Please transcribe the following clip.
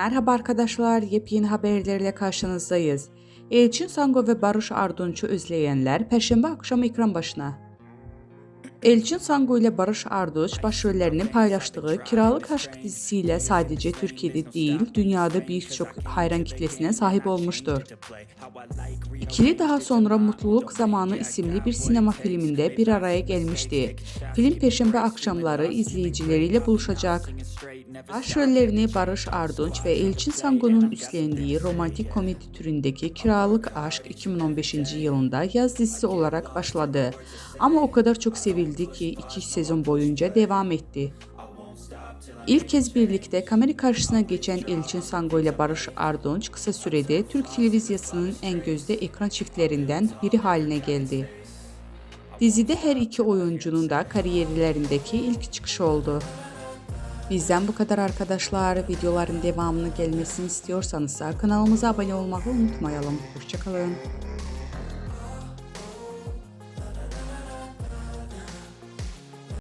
Merhaba arkadaşlar, yepyeni haberlerle karşınızdayız. Elçin Sango ve Barış Ardunç'u özleyenler Perşembe akşamı ekran başına. Elçin Sango ile Barış Arduç başrollerini paylaştığı Kiralık Aşk dizisiyle sadece Türkiye'de değil, dünyada birçok hayran kitlesine sahip olmuştur. İkili daha sonra Mutluluk Zamanı isimli bir sinema filminde bir araya gelmişti. Film Perşembe akşamları izleyicileriyle buluşacak. Başrollerini Barış Ardunç ve Elçin Sango'nun üstlendiği romantik komedi türündeki Kiralık Aşk 2015. yılında yaz dizisi olarak başladı. Ama o kadar çok sevildi ki iki sezon boyunca devam etti. İlk kez birlikte kamera karşısına geçen Elçin Sango ile Barış Ardunç kısa sürede Türk televizyasının en gözde ekran çiftlerinden biri haline geldi. Dizide her iki oyuncunun da kariyerlerindeki ilk çıkışı oldu. Bizden bu kadar arkadaşlar. Videoların devamını gelmesini istiyorsanız kanalımıza abone olmayı unutmayalım. Hoşçakalın.